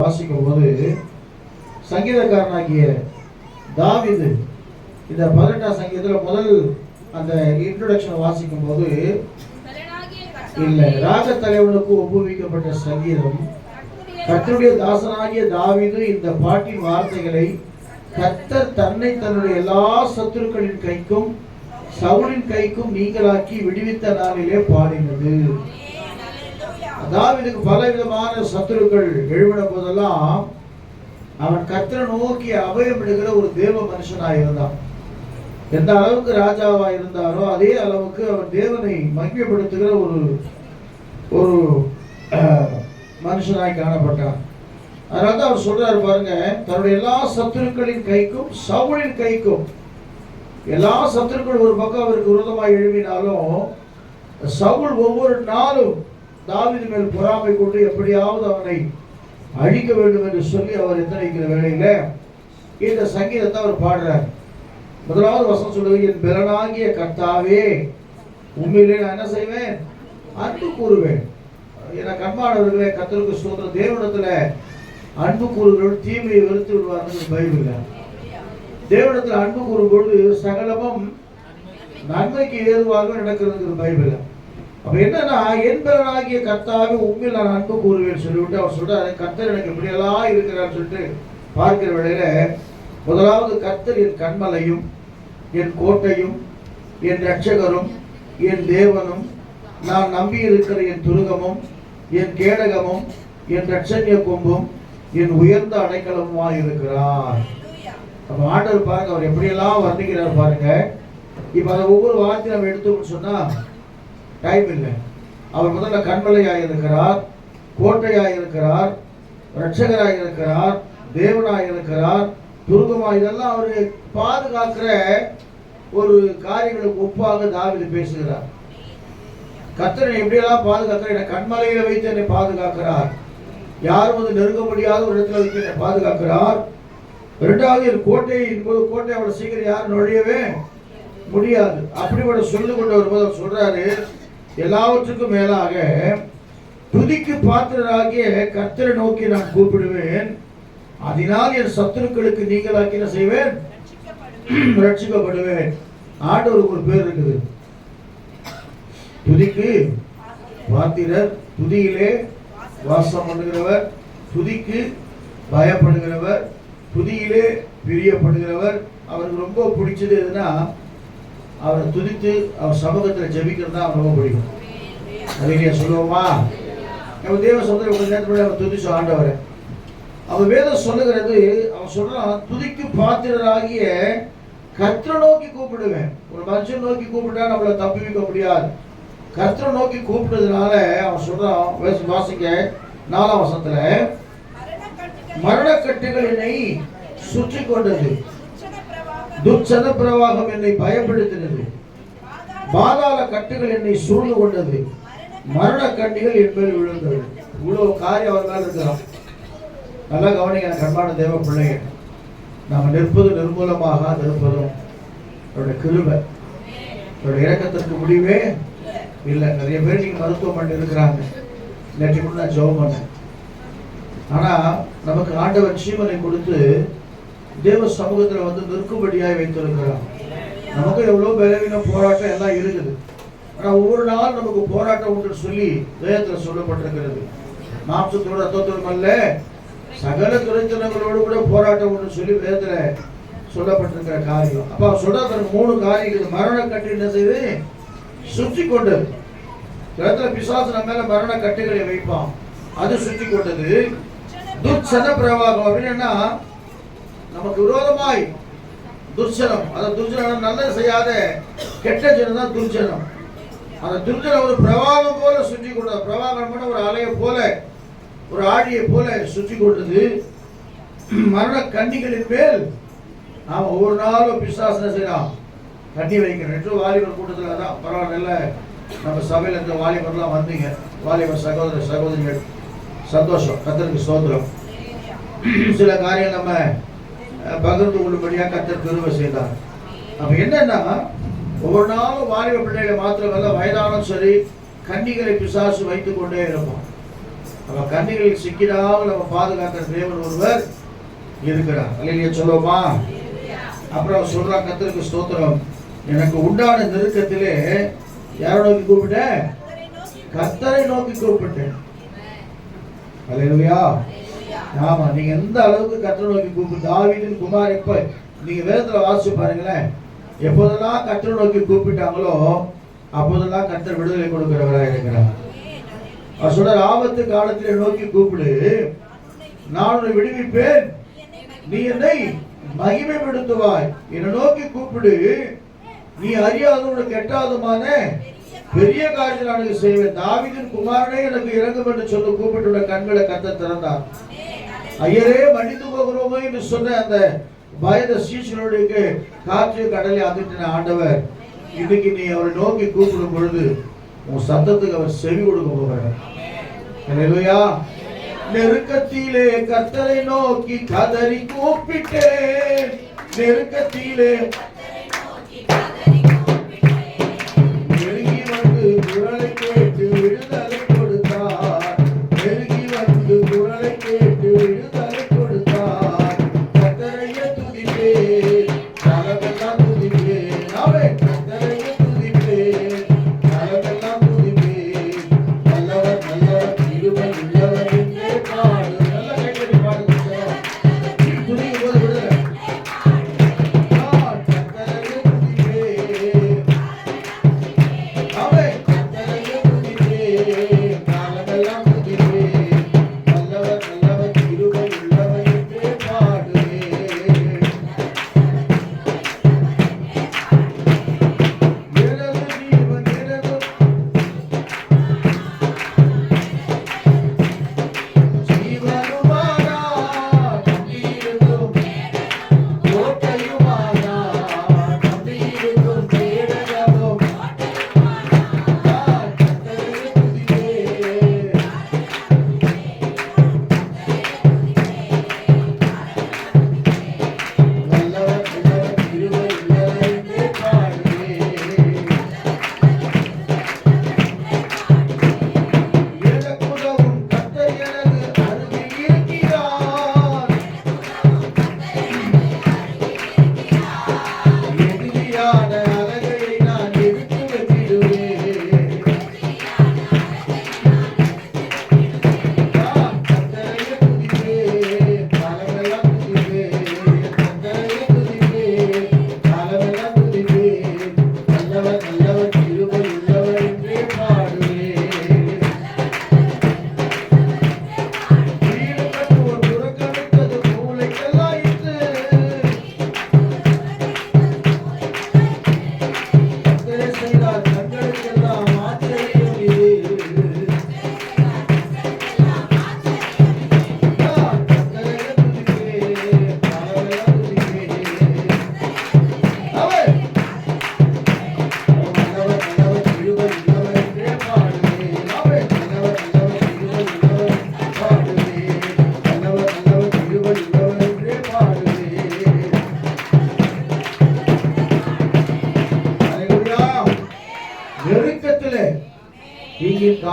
வாசிக்கும் போது சங்கீதக்காரனாகிய தாவிது இந்த பதினெட்டாம் சங்கீதத்தில் முதல் அந்த இன்ட்ரோடக்ஷன் வாசிக்கும் போது இல்லை ராக தலைவனுக்கு ஒப்புவிக்கப்பட்ட சங்கீதம் கத்தருடைய தாசனாகிய தாவிது இந்த பாட்டின் வார்த்தைகளை கத்த தன்னை தன்னுடைய எல்லா சத்துருக்களின் கைக்கும் சவுலின் கைக்கும் நீங்களாக்கி விடுவித்த நாளிலே பாடினது. தாவீதுக்கு பலவிதமான சத்துருக்கள் எழுவின போதெல்லாம் அவன் கத்திர நோக்கி அபயமிடுகிற ஒரு தேவ மனுஷனாக இருந்தான். எந்த அளவுக்கு ராஜாவா இருந்தாரோ அதே அளவுக்கு அவன் தேவனை மகிமைப்படுத்துகிற ஒரு ஒரு மனுஷனாய் காணப்பட்டான். அதனால தான் அவர் சொல்றாரு பாருங்க தன்னுடைய எல்லா சத்துருக்களின் கைக்கும் சவுளின் கைக்கும் எல்லா சத்துருக்கள் ஒரு பக்கம் அவருக்கு விரோதமாக எழுவினாலும் சவுல் ஒவ்வொரு நாளும் தாவிது மேல் பொறாமை கொண்டு எப்படியாவது அவனை அழிக்க வேண்டும் என்று சொல்லி அவர் எத்தனைக்கிற வேலையில இந்த சங்கீதத்தை அவர் பாடுறார். முதலாவது வசனம் சொல்லுவது என் பிறனாகிய கர்த்தாவே உண்மையிலே நான் என்ன செய்வேன்? அன்பு கூறுவேன். என கண்மாணவர்களே கத்தருக்கு ஸ்தோத்திரம். தேவனத்துல அன்பு கூறுகிறவர்கள் தீமையை வெறுத்து விடுவார்கள் பைபிள்ல தேவனத்தில் அன்பு கூறும்பொழுது சகலமும் நன்மைக்கு ஏதுவாக நடக்கிறது பைபிள் அப்ப என்னன்னா என் பலனாகிய கர்த்தாவே உண்மையில் நான் அன்பு கூறுவேன் சொல்லிவிட்டு அவர் சொல்றாரு. கர்த்தர் எனக்கு இப்படியெல்லாம் இருக்கிறார் சொல்லிட்டு பார்க்கிற வேளையில முதலாவது கர்த்தர் என் கண்மலையும் என் கோட்டையும் என் ரட்சகரும் என் தேவனும் நான் நம்பி இருக்கிற என் துருகமும் என் கேடகமும் என் ரட்சண்ய கொம்பும் என் உயர்ந்த அடைக்கலமுமாய் இருக்கிறார். அப்ப ஆண்டவர் பாருங்க அவர் எப்படியெல்லாம் வர்ணிக்கிறார் பாருங்க. இப்ப அதை ஒவ்வொரு வார்த்தையும் நம்ம எடுத்தோம்னு சொன்னா டைம் இல்லை. அவர் முதல்ல கண்மலையாக இருக்கிறார் கோட்டையாக இருக்கிறார் ரட்சகராக இருக்கிறார் தேவனாக இருக்கிறார் துருகமாக இதெல்லாம் அவர் பாதுகாக்கிற ஒரு காரியங்களுக்கு ஒப்பாக தாவீது பேசுகிறார். கத்தனை எப்படியெல்லாம் பாதுகாக்கிற என்னை கண்மலையில வைத்து என்னை பாதுகாக்கிறார். யாரும் வந்து நெருங்க முடியாத ஒரு இடத்துல வைத்து என்னை பாதுகாக்கிறார். இரண்டாவது என் கோட்டை என்பது கோட்டை அவ்வளவு சீக்கிரம் யாரும் நுழையவே முடியாது. அப்படிப்பட்ட சொல்லு கொண்டு வரும்போது அவர் சொல்றாரு எல்லாவற்றுக்கும் மேலாக துதிக்கு பாத்திரராகிய கர்த்தரை நோக்கி நான் கூப்பிடுவேன். அதனால் என் சத்துருக்களுக்கு நீங்களாக்கி என்ன செய்வேன். ரட்சிக்கப்படுவேன். ஆண்டவருக்கு ஒரு பேர் இருக்குது. துதிக்கு பாத்திரர் துதியிலே வாசம் பண்ணுகிறவர் துதிக்கு பயப்படுகிறவர் துதியிலே பிரியப்படுகிறவர். அவருக்கு ரொம்ப பிடிச்சது எதுனா அவரை துதித்து அவர் சமூகத்தில் ஜெபிக்கிறது தான் ரொம்ப பிடிக்கும். அதுலையே சொல்லுவோமா? நம்ம தேவ சொந்தம் கொஞ்ச நேரத்துக்குள்ள அவர் துதிச்சு ஆண்டவர். அவர் வேதம் சொல்லுகிறது அவன் சொல்றான் துதிக்கு பாத்திரராகிய கர்த்தரை நோக்கி கூப்பிடுவேன். ஒரு மனுஷன் நோக்கி கூப்பிட்டா நம்மளை தப்பி வைக்க முடியாது. கர்த்தரை நோக்கி கூப்பிட்டதுனால அவன் சொல்றான் வாசிக்க நாலாம் வசத்தில் மரணக்கட்டுகள் என்னை சுற்றி கொண்டது. துச்சத பிரவாகம் என்னை பயப்படுத்தினது. பாதாள கட்டுகள் என்னை சூழ்ந்து கொண்டது. மரண கண்ணிகள் என் மேல் விழுந்தது. இவ்வளவு காரியம் அவர் மேல இருக்கிறோம் நல்லா கவனிங்க கண்மான தேவ பிள்ளைங்க நாம் நிற்பது நிர்மூலமாக நிற்பதும் அவருடைய கிருபை அவருடைய இறக்கத்திற்கு முடிவே இல்லை. நிறைய பேர் நீங்க மருத்துவமனை இருக்கிறாங்க. நேற்று கூட நான் ஜோம் பண்ணேன். ஆனா நமக்கு ஆண்டவர் ஜீவனை கொடுத்து தேவ சமூகத்தில் வந்து நிற்கும்படியாக வைத்திருக்கிறார். நமக்கு எவ்வளோ பலவீன போராட்டம் எல்லாம் இருக்குது. ஆனால் ஒவ்வொரு நாள் நமக்கு போராட்டம் உண்டு சொல்லி வேதத்தில் சொல்லப்பட்டிருக்கிறது. மாம்சத்தோட ரத்தத்தோடும் அல்ல சகல துறைத்தனங்களோடு கூட போராட்டம் உண்டு சொல்லி வேதத்தில் சொல்லப்பட்டிருக்கிற காரியம். அப்போ அவர் சொல்ற மூணு காரியம் மரண கட்டு என்ன செய்து? சுற்றி கொண்டது. இடத்துல பிசாசு நம்ம மேல மரண கட்டுகளை வைப்பான். அது சுற்றி கொண்டது. துர்ச்சத பிரவாகம் அப்படின்னா நமக்கு விரோதமாய் துர்ச்சனம் அந்த துர்ச்சனம் நல்லது செய்யாத. கெட்ட ஜனம் தான் துர்ச்சனம் அந்த துர்ச்சனம் ஒரு பிரவாகம் போல சுற்றி கொண்டது. பிரவாகம் ஒரு அலையை போல ஒரு ஆடியை போல சுற்றி கொண்டது. மரண கண்ணிகளின் மேல் நாம் ஒவ்வொரு நாளும் பிசாசனை செய்யலாம். கண்ணி வைக்கிறோம். என்று வாலிபர் கூட்டத்தில் தான் பரவாயில்ல. நம்ம சபையில் இருந்த வாலிபர்லாம் வந்தீங்க. வாலிபர் சகோதர சகோதரிகள். சந்தோஷம். கத்திரிக்கு சோதரம் சில காரியம் நம்ம பகிர்ந்து கொள்ளும்படியாக கத்தர் பெருமை செய்தார். அப்ப என்னன்னா ஒவ்வொரு நாளும் வாலிப பிள்ளைகளை மாத்திரமல்ல வயதானும் சரி கன்னிகளை பிசாசு வைத்துக் கொண்டே இருப்போம் நம்ம கண்ணிகளில் சிக்கிடாமல் நம்ம பாதுகாக்கிற தேவன் ஒருவர் இருக்கிறார். அல்லையா சொல்லுவோமா? அப்புறம் சொல்றா சொல்றான் கத்தருக்கு ஸ்தோத்திரம். எனக்கு உண்டான நெருக்கத்திலே யாரை நோக்கி கூப்பிட்டேன் கத்தரை நோக்கி கூப்பிட்டேன். அல்லையா ஆமா நீங்க எந்த அளவுக்கு கத்தரை நோக்கி கூப்பிட்டு தாவீதின் குமார் எப்ப? நீங்க வேதத்துல வாசிச்சு பாருங்களேன். எப்போதெல்லாம் கத்தரை நோக்கி கூப்பிட்டாங்களோ அப்போதெல்லாம் கத்தர் விடுதலை கொடுக்கிறவராக இருக்கிறார். அவர் ஆபத்து காலத்திலே நோக்கி கூப்பிடு. நான் உன்னை விடுவிப்பேன். நீ என்னை மகிமைப்படுத்துவாய். என்னை நோக்கி கூப்பிடு. நீ அறியாத உனக்கு எட்டாதுமான பெரிய காரியத்தில் நான் செய்வேன். தாவிதின் குமாரனே எனக்கு இறங்கும் என்று சொல்லி கூப்பிட்டுள்ள கண்களை கத்த திறந்தார். ஐயரே மன்னித்து போகிறோமோ என்று சொன்ன அந்த பயந்த சீசனுடைய காற்று கடலை அதிர்த்தின ஆண்டவர் இன்னைக்கு நீ அவரை நோக்கி கூப்பிடும் பொழுது உன் சத்தத்துக்கு அவர் செவி கொடுக்க போகிறார். அல்லேலூயா நெருக்கத்திலே கத்தரை நோக்கி கதறி கூப்பிட்டேன். நெருக்கத்திலே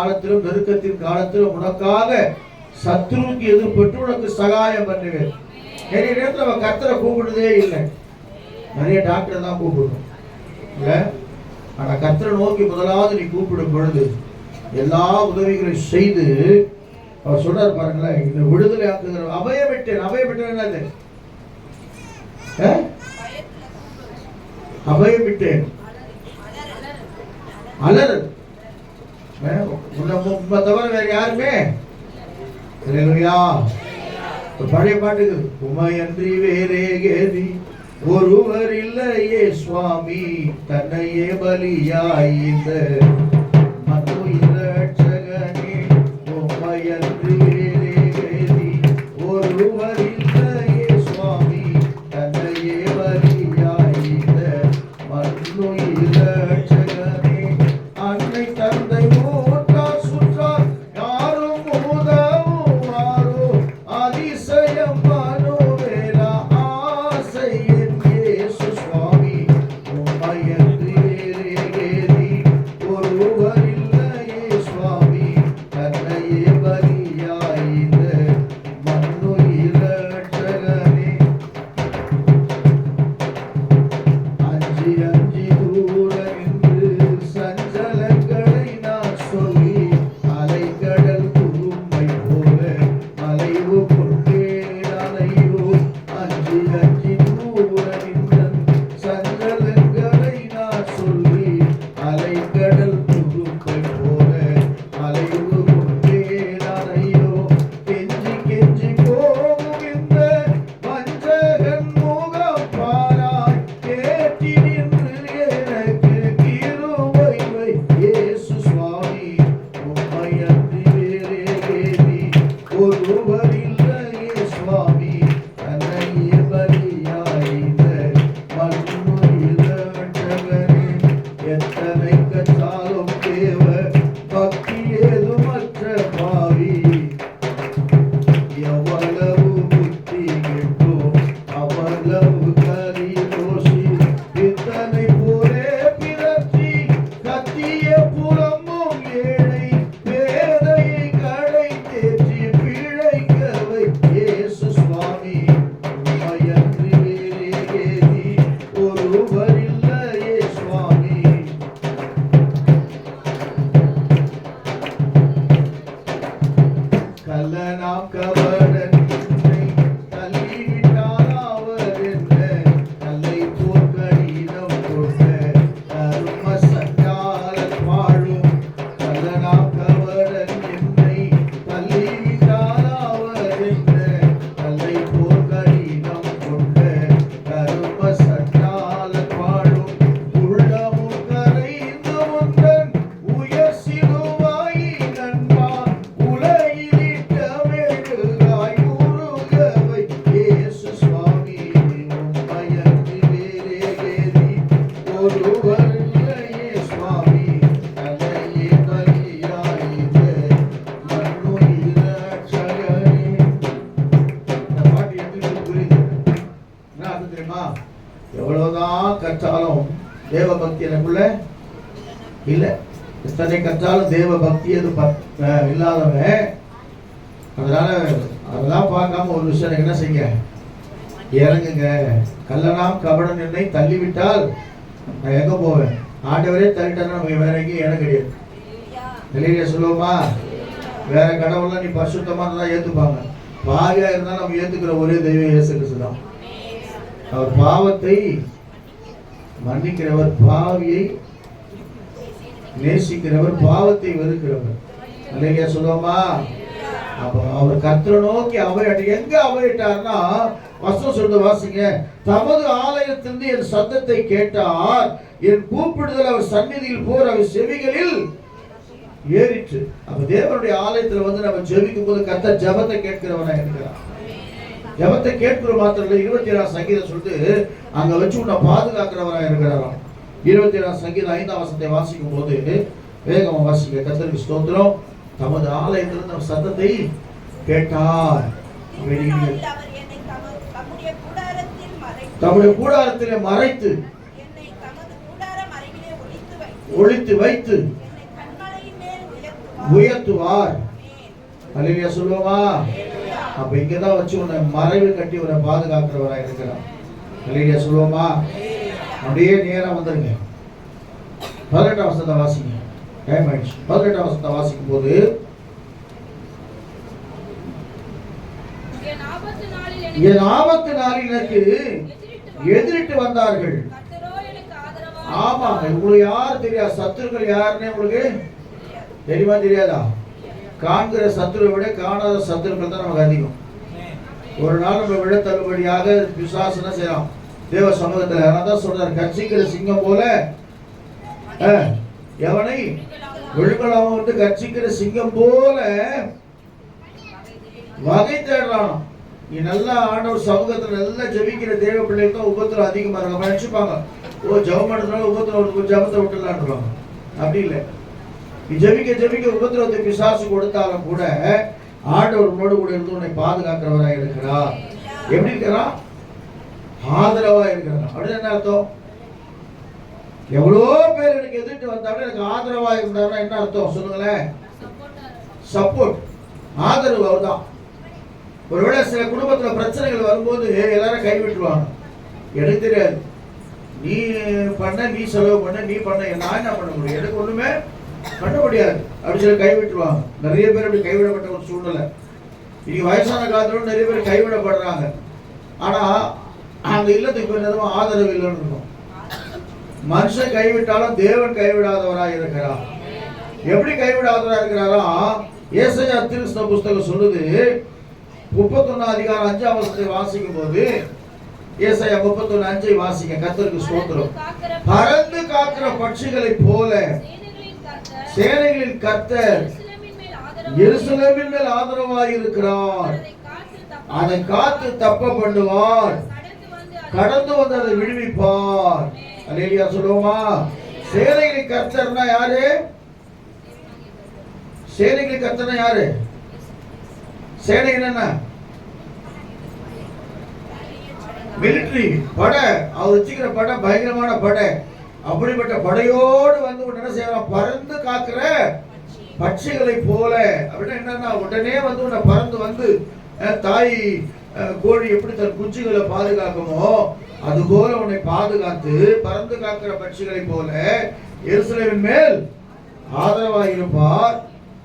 காலத்திலும் நெருக்கத்தின் காலத்திலும் உனக்காக சத்துருவுக்கு எதிர்பட்டு உனக்கு சகாயம் பண்ணுவேன். நிறைய நேரத்தில் அவன் கத்தரை கூப்பிடுறதே இல்லை. நிறைய டாக்டர் தான் கூப்பிடணும். இல்லை? ஆனா கத்தரை நோக்கி முதலாவது நீ கூப்பிடும் பொழுது எல்லா உதவிகளையும் செய்து அவர் சொல்றார் பாருங்களேன் இந்த விடுதலை ஆக்குகிற அபயமிட்டேன் விட்டேன் அபயம் விட்டேன் என்னது அபயமிட்டேன். அலறல். ஆ? தவிர வேற யாருமே? இல்லையா? பழைய பாட்டுக்கு உமையன்றி வேறே கேதி ஒருவர் இல்லையே சுவாமி தன்னையே பலியாய் இந்த மறைக்க சாலும் தேவ எனக்குள்ள இல்ல. எத்தனை கற்றாலும் தேவ பக்தி அது அஹ் இல்லாதவன் அதனால அதெல்லாம் பார்க்காம ஒரு விஷயம் என்ன செய்ய இறங்குங்க. கல்லனாம் கபடன் என்னை தள்ளிவிட்டால் நான் எங்க போவேன்? ஆண்டவரே தள்ளிட்டா வேற எங்கேயும் இடம் கிடையாது. வெளியில சொல்லுவோமா? வேற கடவுள்லாம் நீ பரிசுத்தமாக தான் ஏத்துப்பாங்க. பாவியா இருந்தா நம்ம ஏத்துக்கிற ஒரே தெய்வம் இயேசு கிறிஸ்து தான். அவர் பாவத்தை மன்னிக்கிறவர் பாவியை நேசிக்கிறவர் பாவத்தை வெறுக்கிறவர். இல்லையா சொல்லுவோமா? அப்போ அவர் கத்திர நோக்கி அவையிட்டு எங்க அவையிட்டார்னா வசனம் சொல்றது வாசிங்க. தமது ஆலயத்திலிருந்து என் சத்தத்தை கேட்டார். என் கூப்பிடுதல் அவர் சந்நிதியில் போர் அவர் செவிகளில் ஏறிற்று. அப்ப தேவனுடைய ஆலயத்துல வந்து நம்ம ஜெபிக்கும் போது கத்த ஜெபத்தை கேட்கிறவனா இருக்கிறான் ஜெபத்தை கேட்கிற மாத்திரம் இருபத்தி ஏழாம் சங்கீதம் சொல்லிட்டு அங்க வச்சு உன்னை பாதுகாக்கிறவரா இருக்கிறாராம். இருபத்தி ஏழாம் சங்கீதம் ஐந்தாம் வசனத்தை வாசிக்கும் போது வேகமா வாசிக்க கத்தருக்கு ஸ்தோத்திரம். தமது ஆலயத்திலிருந்து சத்தத்தை கேட்டார். தம்முடைய கூடாரத்தில் மறைத்து, ஒளித்து வைத்து, உயர்த்துவார். அல்லையா சொல்லுவோமா? அப்ப இங்கதான் வச்சு உன்னை மறைவு கட்டி உன்னை பாதுகாக்கிறவரா இருக்கிறார் அல்லையா சொல்லுவோமா? அப்படியே நேரம் வந்துருங்க. பதினெட்டாம் வசனத்தை வாசிங்க. டைம் ஆயிடுச்சு. பதினெட்டாம் வசனத்தை வாசிக்கும் போது என் ஆபத்து நாளில் எனக்கு எதிரிட்டு வந்தார்கள். ஆமாங்க. உங்களுக்கு யார் தெரியாது? சத்துருக்கள் யாருன்னே உங்களுக்கு தெரியுமா தெரியாதா? காண்கிற சத்துருவை விட காணாத சத்துருக்கள் தான் நமக்கு அதிகம். ஒரு நாள் நம்ம விட தள்ளுபடியாக விசுவாசனை செய்யலாம். தேவ சமூகத்தில் அதனால தான் சொல்றாரு கட்சிக்கிற சிங்கம் போல எவனை? விழுங்கலாம் வந்து கட்சிக்கிற சிங்கம் போல வகை தேடலாம் நீ நல்லா ஆண்டவர் சமூகத்தில் நல்லா ஜெபிக்கிற தேவ பிள்ளைகள் தான் உபத்திரம் அதிகமாக இருக்கும். நினச்சிப்பாங்க ஓ ஜெபம் பண்ணுறதுனால உபத்திரம் ஒரு ஜபத்தை விட்டுலான்றாங்க அப்படி இல்லை. ஜெபிக்க ஜெபிக்க உபத்திரத்தை பிசாசு கொடுத்தாலும் கூட ஆண்டவர் உன்னோடு கூட இருந்து உன்னை பாதுகாக்கிறவராக இருக்கிறார். எப்படி இருக்கிறான் ஆதரவா இருக்கிறார். அப்படின்னு என்ன அர்த்தம்? எவ்வளோ பேர் எனக்கு எதிர்த்து வந்தாலும் எனக்கு ஆதரவா இருந்தாருன்னா என்ன அர்த்தம்? சொல்லுங்களேன். சப்போர்ட் ஆதரவு அவர்தான். ஒருவேளை சில குடும்பத்துல பிரச்சனைகள் வரும்போது எல்லாரும் கைவிட்டுருவாங்க எனக்கு தெரியாது. நீ பண்ண நீ செலவு பண்ண நீ பண்ண நான் என்ன பண்ண முடியும்? எனக்கு ஒண்ணுமே பண்ண முடியாது அப்படி சொல்லி கைவிட்டுருவாங்க. நிறைய பேர் அப்படி கைவிடப்பட்ட ஒரு சூழ்நிலை. இன்னைக்கு வயசான காலத்துல நிறைய பேர் கைவிடப்படுறாங்க. ஆனா அந்த இல்லத்துக்கு பேர் ஆதரவு இல்லைன்னு இருக்கும். மனுஷன் கைவிட்டாலும் தேவன் கைவிடாதவராக இருக்கிறார். எப்படி கைவிடாதவராக இருக்கிறாரா? ஏசையா திருஷ்ண புஸ்தகம் சொல்லுது முப்பத்தொன்னு அதிகாரம் அஞ்சாம் வசனத்தை வாசிக்கும் போது ஏசையா முப்பத்தொன்னு அஞ்சை வாசிக்க கத்தருக்கு ஸ்தோத்திரம். பறந்து காக்கிற பட்சிகளை போல சேனைகளின் கர்த்தர் எருசலேமின் மேல் ஆதரவாக இருக்கிறார். அதை காத்து தப்ப- பண்ணுவார். கடந்து வந்து அதை விடுவிப்பார். அல்லேலியா சொல்லுவோமா? சேனைகளின் கர்த்தர்னா யாரு? சேனைகளின் கர்த்தர்னா யாரு? சேனைகள் என்ன மிலிட்டரி படை. அவர் வச்சுக்கிற படை பயங்கரமான படை. அப்படிப்பட்ட படையோடு வந்து உடனே என்ன செய்யலாம் பறந்து காக்கிற பட்சிகளை போல. அப்படின்னா என்னன்னா உடனே வந்து உன்னை பறந்து வந்து தாய் கோழி எப்படி தன் குஞ்சுகளை பாதுகாக்குமோ அது போல உன்னை பாதுகாத்து பறந்து காக்கிற பட்சிகளை போல எருசலேமின் மேல் ஆதரவாக இருப்பார்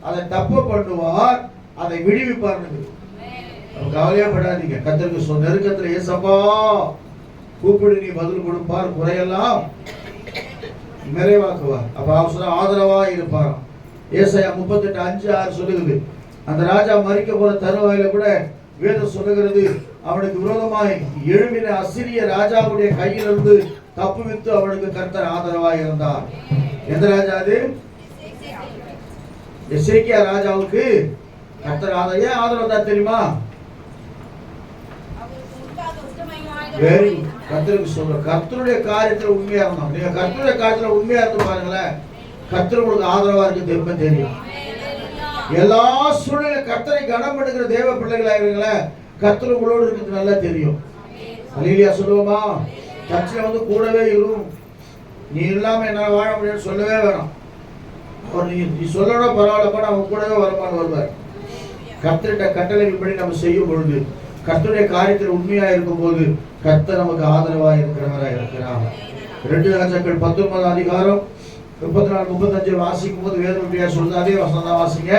அதை தப்பு பண்ணுவார் அதை விடுவிப்பார் கவலையா படாதீங்க கத்தருக்கு சொன்ன நெருக்கத்துல ஏசப்பா கூப்பிடு நீ பதில் கொடுப்பார் குறையெல்லாம் நிறைவாக்குவார். அப்ப அவர் சொன்ன ஆதரவா இருப்பாராம். ஏசாயா முப்பத்தெட்டு அஞ்சு ஆறு சொல்லுகிறது. அந்த ராஜா மறிக்க போற தருவாயில கூட வேதம் சொல்லுகிறது அவனுக்கு விரோதமாய் எழும்பின அசிரிய ராஜாவுடைய கையிலிருந்து தப்புவித்து அவனுக்கு கர்த்தர் ஆதரவாய் இருந்தார். எந்த ராஜா அது? எசேக்கியா ராஜாவுக்கு கர்த்தர் ஆதரவு. ஏன் ஆதரவு தான் தெரியுமா? வெரி கர்த்தருக்கு சொல்ற கர்த்தருடைய காரியத்துல உண்மையா இருந்தோம். நீங்க கர்த்தருடைய காரியத்துல உண்மையா இருந்து பாருங்களேன். கர்த்தர் உங்களுக்கு ஆதரவா இருக்கு திரும்ப தெரியும். எல்லா சூழ்நிலை கர்த்தரை கனம் பண்ணுகிற தேவ பிள்ளைகளா இருங்களே கர்த்தர் உங்களோடு இருக்கிறது நல்லா தெரியும். அலிலியா சொல்லுவோமா? சர்ச்சில் வந்து கூடவே இருக்கும். நீ இல்லாம என்னால வாழ முடியும்னு சொல்லவே வேணாம். அவர் நீ நீ சொல்லணும் பரவாயில்லப்பா நான் கூடவே வரமான்னு வருவார். கர்த்தர்கிட்ட கட்டளைப்படி நம்ம செய்யும் பொழுது கர்த்தருடைய காரியத்தில் உண்மையா இருக்கும்போது கர்த்தர் நமக்கு ஆதரவா இருக்கிறவரா இருக்கிறார். ரெண்டு ராஜாக்கள் பத்தொன்பதாம் அதிகாரம் முப்பத்தி நாலு முப்பத்தஞ்சு வாசிக்கும் போது வேதம் எப்படியா சொல்லுது அதே வசனம் தான் வாசிங்க.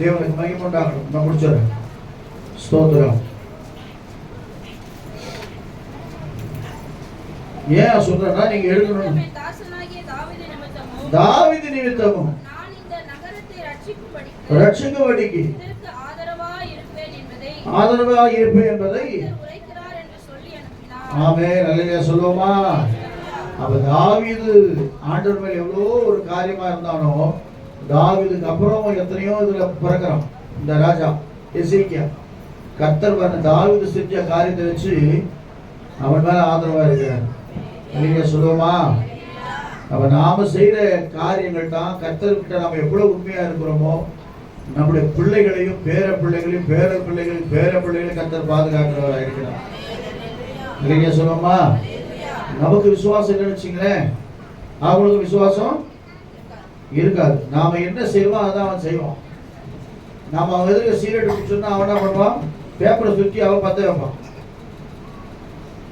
தேவனுக்கு மகிமை உண்டாகணும் நான் முடிச்சிடுறேன் ஸ்தோத்திரம். ஏன் சொல்றேன்னா நீங்க எழுதணும். தாவீது நிமித்தமும் ரட்சிக்கும்படிக்கு ஆதரவாக இருப்பேன் என்பதை கர்த்தர் உரைக்கிறார் என்று சொல்லி அனுப்பினார் ஆமே நல்ல சொல்லுவோமா? அப்ப தாவீது ஆண்டவர் மேல் எவ்வளோ ஒரு காரியமா இருந்தானோ தாவிதுக்கு அப்புறம் எத்தனையோ இதுல பிறக்கிறான். இந்த ராஜா எசேக்கியா. கர்த்தர் பண்ண தாவிது செஞ்ச காரியத்தை வச்சு அவன் மேல ஆதரவா இருக்கிறார். நீங்க சொல்லுவோமா? அப்ப நாம செய்யற காரியங்கள் தான் கர்த்தர்கிட்ட நாம எவ்வளவு உண்மையா இருக்கிறோமோ நம்முடைய பிள்ளைகளையும் பேர பிள்ளைகளையும் பேர பிள்ளைகளையும் பேர பிள்ளைகளையும் கர்த்தர் பாதுகாக்கிறவராக இருக்கிறார் இல்லைங்க சொல்லமா நமக்கு விசுவாசம் இல்லைன்னு வச்சுங்களேன். அவங்களுக்கு விசுவாசம் இருக்காது. நாம என்ன செய்வோமோ அதான் அவன் செய்வான். நாம அவன் எதிர்க்க சீரட் சொன்னா அவன் என்ன பண்ணுவான்? பேப்பரை சுற்றி அவன் பத்த வைப்பான்.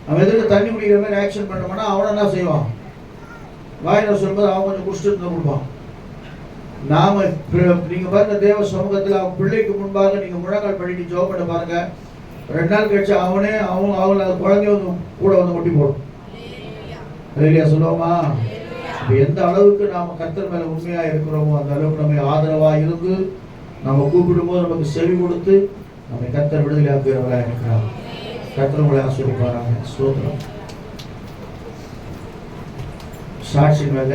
அவன் எதிர்க்க தண்ணி குடிக்கிற மாதிரி ஆக்ஷன் பண்ணோம்னா அவன் என்ன செய்வான்? வாயில சொல்லும்போது அவன் கொஞ்சம் குடிச்சிட்டு கொடுப்பான். நாம நீங்க பாருங்க தேவ சமூகத்தில் அவன் பிள்ளைக்கு முன்பாக நீங்க முழங்கால் பண்ணிட்டு ஜோம் பண்ண பாருங்க. ரெண்டு நாள் கழிச்சு அவனே அவன் அவன் அந்த குழந்தைய வந்து கூட வந்து முட்டி போடும். இல்லையா சொல்லுவோமா? அப்ப எந்த அளவுக்கு நாம கத்தர் மேல உண்மையா இருக்கிறோமோ அந்த அளவுக்கு நம்ம ஆதரவா இருந்து நம்ம கூப்பிடும்போது நமக்கு செவி கொடுத்து நம்ம கத்தர் விடுதலை ஆக்குகிறவர்களா இருக்கிறார். கத்தர் உங்களை ஆசிரியப்பாராங்க ஸ்தோத்திரம். சாட்சி மேல